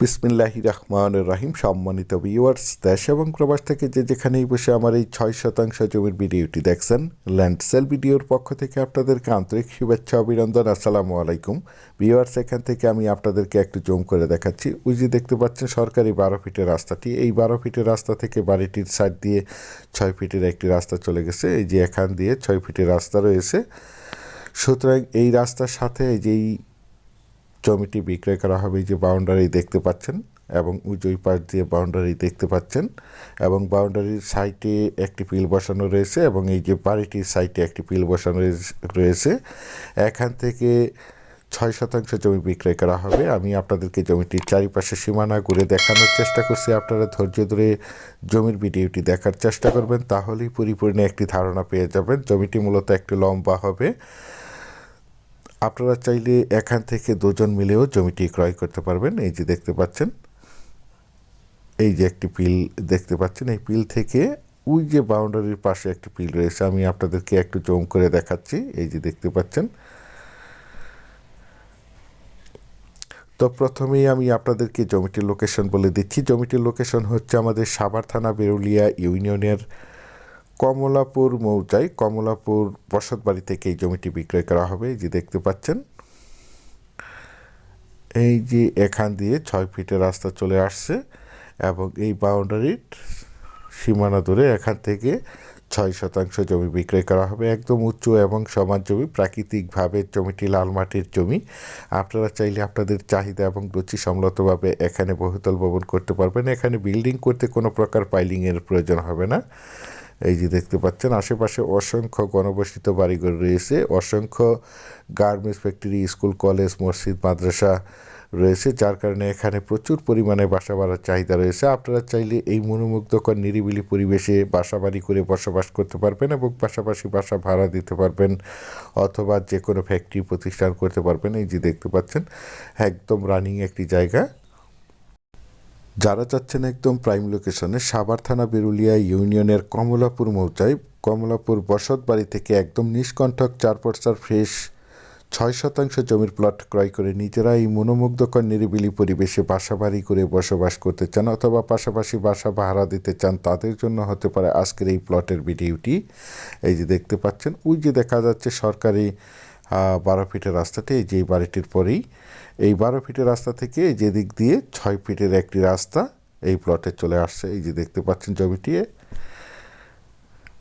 বিসমিল্লাহি রহমান রাহিম, সম্মানিত ভিউয়ার্স দেশ এবং প্রবাস থেকে যে যেখানেই বসে আমার এই ছয় শতাংশ জমির ভিডিওটি দেখছেন, ল্যান্ড সেল ভিডিওর পক্ষ থেকে আপনাদেরকে আন্তরিক শুভেচ্ছা, অভিনন্দন, আসসালামু আলাইকুম। ভিউয়ার্স এখান থেকে আমি আপনাদেরকে একটু জুম করে দেখাচ্ছি। ওই যে দেখতে পাচ্ছেন, সরকারি বারো ফিটের রাস্তাটি। এই বারো ফিটের রাস্তা থেকে বাড়িটির সাইড দিয়ে ছয় ফিটের একটি রাস্তা চলে গেছে। এই যে এখান দিয়ে ছয় ফিটের রাস্তা রয়েছে। সুতরাং এই রাস্তার সাথে যেই জমিটি বিক্রয় করা হবে যে বাউন্ডারি দেখতে পাচ্ছেন এবং উজই পাশ দিয়ে বাউন্ডারি দেখতে পাচ্ছেন এবং বাউন্ডারির সাইটে একটি পিল বসানো রয়েছে এবং এই যে বাড়িটির সাইটে একটি পিল বসানো রয়েছে এখান থেকে ছয় শতাংশ জমি বিক্রয় করা হবে। আমি আপনাদেরকে জমিটির চারিপাশে সীমানা ঘুরে দেখানোর চেষ্টা করছি। আপনারা ধৈর্য ধরে জমির ভিডিওটি দেখার চেষ্টা করবেন, তাহলেই পরিপূর্ণ একটি ধারণা পেয়ে যাবেন। জমিটি মূলত একটি লম্বা হবে। আপনারা চাইলে এখান থেকে দুজন মিলেও জমিটি ক্রয় করতে পারবেন। এই যে দেখতে পাচ্ছেন, এই যে একটি পিল দেখতে পাচ্ছেন, এই পিল থেকে ওই যে বাউন্ডারির পাশে একটি পিল রয়েছে। আমি আপনাদেরকে একটু জম করে দেখাচ্ছি। এই যে দেখতে পাচ্ছেন, তো প্রথমেই আমি আপনাদেরকে জমিটির লোকেশন বলে দিচ্ছি। জমিটির লোকেশন হচ্ছে আমাদের সাভার থানা, বেরুলিয়া ইউনিয়নের কমলাপুর মৌজায় কমলাপুর বসত বাড়ি থেকে এই জমিটি বিক্রয় করা হবে যে দেখতে পাচ্ছেন। এই যে এখান দিয়ে ছয় ফিটের রাস্তা চলে আসছে এবং এই বাউন্ডারির সীমানা ধরে এখান থেকে ছয় শতাংশ জমি বিক্রয় করা হবে। একদম উঁচু এবং সমান জমি, প্রাকৃতিকভাবে জমিটি লাল মাটির জমি। আপনারা চাইলে আপনাদের চাহিদা এবং রুচি সম্মতভাবে এখানে বহুতল ভবন করতে পারবেন। এখানে বিল্ডিং করতে কোনো প্রকার পাইলিংয়ের প্রয়োজন হবে না। এই যে দেখতে পাচ্ছেন, আশেপাশে অসংখ্য গণবসিত বাড়িঘর রয়েছে, অসংখ্য গার্মেন্টস ফ্যাক্টরি, স্কুল, কলেজ, মসজিদ, মাদ্রাসা রয়েছে, যার কারণে এখানে প্রচুর পরিমাণে বাসা বাড়ার চাহিদা রয়েছে। আপনারা চাইলে এই মনোমুগ্ধকর, নিরিবিলি পরিবেশে বাসা বাড়ি করে বসবাস করতে পারবেন এবং পাশাপাশি বাসা ভাড়া দিতে পারবেন অথবা যে কোনো ফ্যাক্টরি প্রতিষ্ঠান করতে পারবেন। এই যে দেখতে পাচ্ছেন, একদম রানিং একটি জায়গা। যারা চাচ্ছেন একদম প্রাইম লোকেশনে সাভার থানা বেরুলিয়া ইউনিয়নের কমলাপুর মৌচায় কমলাপুর বসত বাড়ি থেকে একদম নিষ্কণ্ঠক চার পর্সার ফ্রেশ ছয় শতাংশ জমির প্লট ক্রয় করে নিজেরা এই মনোমুগ্ধকর নিরিবিলি পরিবেশে বাসা বাড়ি করে বসবাস করতে চান অথবা পাশাপাশি বাসা ভাড়া দিতে চান, তাদের জন্য হতে পারে আজকের এই প্লটের ভিডিওটি। এই যে দেখতে পাচ্ছেন, ওই যে দেখা যাচ্ছে সরকারি বারো ফিটের রাস্তাটি এই যে বাড়িটির পরেই, এই বারো ফিটের রাস্তা থেকে যেদিক দিয়ে ছয় ফিটের একটি রাস্তা এই প্লটে চলে আসছে। এই যে দেখতে পাচ্ছেন জমিটি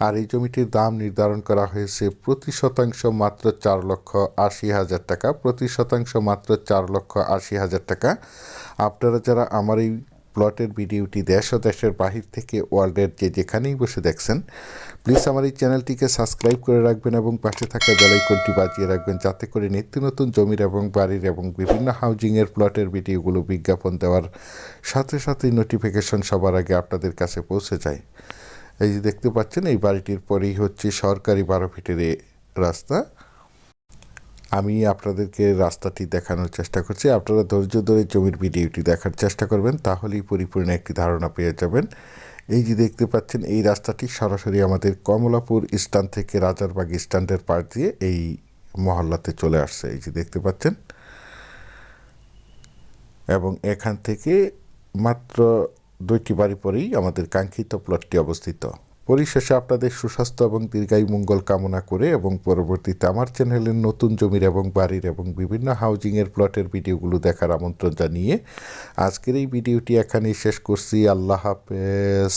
আর এই জমিটির দাম নির্ধারণ করা হয়েছে প্রতি শতাংশ মাত্র চার লক্ষ আশি হাজার টাকা, প্রতি শতাংশ মাত্র চার লক্ষ আশি হাজার টাকা। আপনারা যারা আমার এই প্লটের ভিডিওটি দেশ ও দেশের বাহির থেকে ওয়ার্ল্ডের যে যেখানেই বসে দেখছেন প্লিজ আমার এই চ্যানেলটিকে সাবস্ক্রাইব করে রাখবেন এবং পাশে থাকা বেলাইকনটি বাজিয়ে রাখবেন যাতে করে নিত্য নতুন জমির এবং বাড়ির এবং বিভিন্ন হাউজিংয়ের প্লটের ভিডিওগুলো বিজ্ঞাপন দেওয়ার সাথে সাথে নোটিফিকেশন সবার আগে আপনাদের কাছে পৌঁছে যায়। এই যে দেখতে পাচ্ছেন, এই বাড়িটির পরেই হচ্ছে সরকারি বারো ফিটের রাস্তা। আমি আপনাদেরকে রাস্তাটি দেখানোর চেষ্টা করছি। আপনারা ধৈর্য ধরে জমির ভিডিওটি দেখার চেষ্টা করবেন, তাহলেই পরিপূর্ণ একটি ধারণা পেয়ে যাবেন। এই যে দেখতে পাচ্ছেন, এই রাস্তাটি সরাসরি আমাদের কমলাপুর স্ট্যান্ড থেকে রাজারবাগ স্ট্যান্ডের পার দিয়ে এই মহল্লাতে চলে আসছে। এই যে দেখতে পাচ্ছেন। এবং এখান থেকে মাত্র দুইটি বাড়ি পরেই আমাদের কাঙ্ক্ষিত প্লটটি অবস্থিত। পরিশেষে আপনাদের সুস্বাস্থ্য এবং দীর্ঘায়ু মঙ্গল কামনা করে এবং পরবর্তীতে আমার চ্যানেলের নতুন জমির এবং বাড়ির এবং বিভিন্ন হাউজিংয়ের প্লটের ভিডিওগুলো দেখার আমন্ত্রণ জানিয়ে আজকের এই ভিডিওটি এখানেই শেষ করছি। আল্লাহ হাফেজ।